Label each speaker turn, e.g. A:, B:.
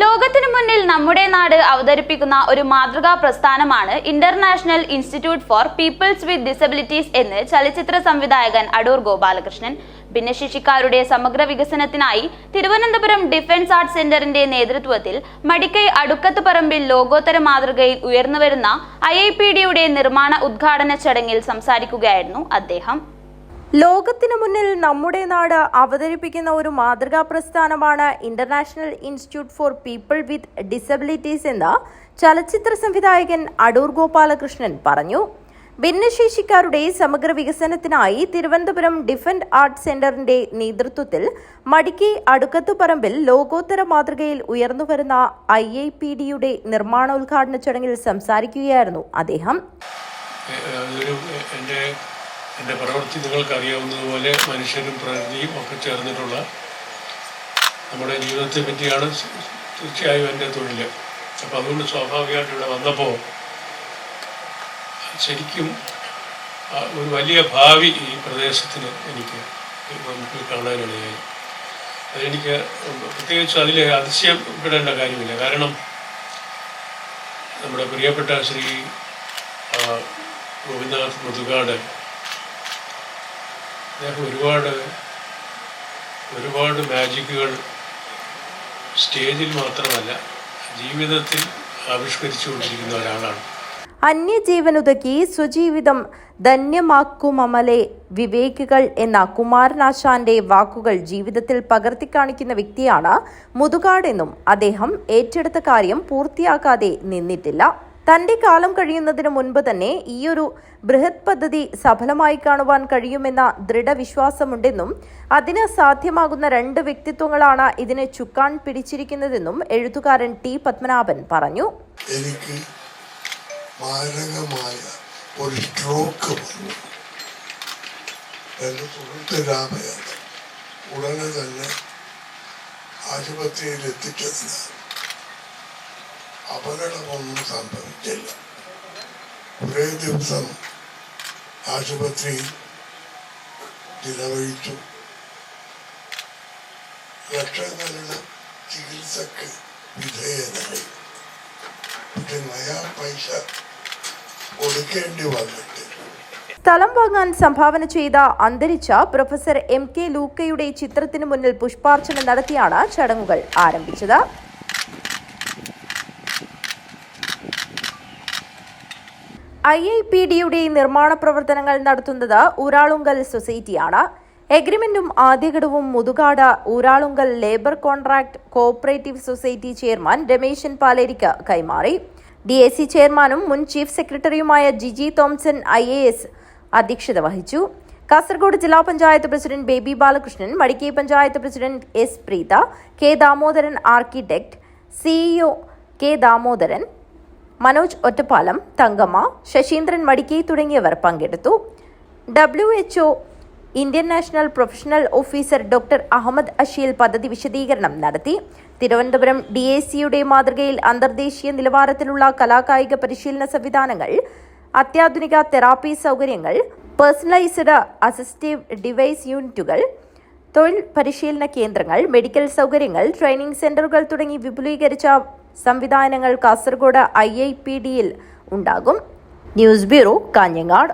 A: ലോകത്തിനു മുന്നിൽ നമ്മുടെ നാട് അവതരിപ്പിക്കുന്ന ഒരു മാതൃകാ പ്രസ്ഥാനമാണ് international institute for peoples with disabilities എന്ന് ചലച്ചിത്ര സംവിധായകൻ അടൂർ ഗോപാലകൃഷ്ണൻ. ഭിന്നശേഷിക്കാരുടെ സമഗ്ര വികസനത്തിനായി തിരുവനന്തപുരം ഡിഫൻസ് ആർട്സ് സെന്ററിന്റെ നേതൃത്വത്തിൽ മടിക്കൈ അടുക്കത്ത് പറമ്പിൽ ലോകോത്തര മാതൃകയിൽ ഉയർന്നുവരുന്ന ഐ ഐ പി ഡിയുടെ നിർമ്മാണ ഉദ്ഘാടന ചടങ്ങിൽ സംസാരിക്കുകയായിരുന്നു അദ്ദേഹം.
B: ലോകത്തിനു മുന്നിൽ നമ്മുടെ നാട് അവതരിപ്പിക്കുന്ന ഒരു മാതൃകാ പ്രസ്ഥാനമാണ് international institute for people with disabilities എന്ന് ചലച്ചിത്ര സംവിധായകൻ അടൂർ ഗോപാലകൃഷ്ണൻ പറഞ്ഞു. ഭിന്നശേഷിക്കാരുടെ സമഗ്ര വികസനത്തിനായി തിരുവനന്തപുരം ഡിഫൻഡ് ആർട്സ് സെന്ററിന്റെ നേതൃത്വത്തിൽ മടിക്കി അടുക്കത്തുപറമ്പിൽ ലോകോത്തര മാതൃകയിൽ ഉയർന്നുവരുന്ന ഐ ഐ പി ഡിയുടെ നിർമ്മാണോദ്ഘാടന ചടങ്ങിൽ സംസാരിക്കുകയായിരുന്നു അദ്ദേഹം.
C: എന്റെ പ്രവൃത്തി നിങ്ങൾക്കറിയാവുന്നതുപോലെ മനുഷ്യരും പ്രകൃതിയും ഒക്കെ ചേർന്നിട്ടുള്ള നമ്മുടെ ജീവിതത്തെ പറ്റിയാണ് തീർച്ചയായും എന്റെ തൊഴിൽ അപ്പോൾ അതുകൊണ്ട് സ്വാഭാവികമായിട്ട് ഇവിടെ വന്നപ്പോൾ ശരിക്കും ഒരു വലിയ ഭാവി ഈ പ്രദേശത്തിന് എനിക്ക് നമുക്ക് കാണാനിടയായി അതെനിക്ക് പ്രത്യേകിച്ച് അതിൽ അതിശയപ്പെടേണ്ട കാര്യമില്ല. കാരണം നമ്മുടെ പ്രിയപ്പെട്ട ശ്രീ ഗോവിന്ദനാഥ് മുതുകാട് അദ്ദേഹം ഒരുപാട് ഒരുപാട് മാജിക്കുകൾ സ്റ്റേജിൽ മാത്രമല്ല ജീവിതത്തിൽ ആവിഷ്കരിച്ചുകൊണ്ടിരിക്കുന്ന ഒരാളാണ്.
B: അന്യജീവനുതക്കി സ്വജീവിതം ധന്യമാക്കുമമലെ വിവേകികൾ എന്ന കുമാരനാശാന്റെ വാക്കുകൾ ജീവിതത്തിൽ പകർത്തി കാണിക്കുന്ന വ്യക്തിയാണ് മുതുകാടെന്നും അദ്ദേഹം ഏറ്റെടുത്ത കാര്യം പൂർത്തിയാക്കാതെ നിന്നിട്ടില്ല. തന്റെ കാലം കഴിയുന്നതിന് മുൻപ് തന്നെ ഈയൊരു ബൃഹത് പദ്ധതി സഫലമായി കാണുവാൻ കഴിയുമെന്ന ദൃഢവിശ്വാസമുണ്ടെന്നും അതിന് സാധ്യമാകുന്ന രണ്ട് വ്യക്തിത്വങ്ങളാണ് ഇതിനെ ചുക്കാൻ പിടിച്ചിരിക്കുന്നതെന്നും എഴുത്തുകാരൻ ടി പത്മനാഭൻ പറഞ്ഞു.
D: എനിക്ക് മാരകമായ ഒരു സ്ട്രോക്ക് വന്നു. എന്റെ സുഹൃത്ത് രാമയാണ് ഉടനെ തന്നെ ആശുപത്രിയിൽ എത്തിച്ചതിന് അപകടമൊന്നും സംഭവിച്ചില്ല കുറേ ദിവസം ആശുപത്രിയിൽ ചിലവഴിച്ചു ലക്ഷങ്ങളുടെ ചികിത്സക്ക് വിധേയനായി. പക്ഷെ നയാ പൈസ കൊടുക്കേണ്ടി വന്നിട്ട്.
B: സ്ഥലം വാങ്ങാൻ സംഭാവന ചെയ്ത അന്തരിച്ച പ്രൊഫസർ എം കെ ലൂക്കയുടെ ചിത്രത്തിന് മുന്നിൽ പുഷ്പാർച്ചന നടത്തിയാണ് ചടങ്ങുകൾ ആരംഭിച്ചത്. ഐ ഐ പി ഡിയുടെ നിർമ്മാണ പ്രവർത്തനങ്ങൾ നടത്തുന്നത് ഊരാളുങ്കൽ സൊസൈറ്റിയാണ്. എഗ്രിമെന്റും ആദ്യഘടവും Muthukad Uralungal labour contract cooperative society chairman Rameshan പാലേരിക്ക് കൈമാറി. ഡി എ സി ചെയർമാനും മുൻ ചീഫ് സെക്രട്ടറിയുമായ Gigi Thomson I A S അധ്യക്ഷത വഹിച്ചു. കാസർഗോഡ് ജില്ലാ panchayat president Baby Balakrishnan Madikai panchayat president S Preetha K Damodaran architect CEO K Damodaran Manoj Ottapalam Thankamma Sasheendran Madikai തുടങ്ങിയവർ പങ്കെടുത്തു. W H O Indian national professional officer doctor Ahammed Asheel പദ്ധതി വിശദീകരണം നടത്തി. Thiruvananthapuram D A സിയുടെ മാതൃകയിൽ അന്തർദേശീയ നിലവാരത്തിലുള്ള കലാകായിക പരിശീലന സംവിധാനങ്ങൾ അത്യാധുനിക തെറാപ്പി സൗകര്യങ്ങൾ പേഴ്സണലൈസ്ഡ് അസിസ്റ്റീവ് ഡിവൈസ് യൂണിറ്റുകൾ തൊഴിൽ പരിശീലന കേന്ദ്രങ്ങൾ മെഡിക്കൽ സൗകര്യങ്ങൾ ട്രെയിനിംഗ് സെന്ററുകൾ തുടങ്ങി വിപുലീകരിച്ച സംവിധാനങ്ങൾ കാസർഗോഡ് ഐ ഐ പി ഡിയിൽ ഉണ്ടാകും. News bureau Kanhangad.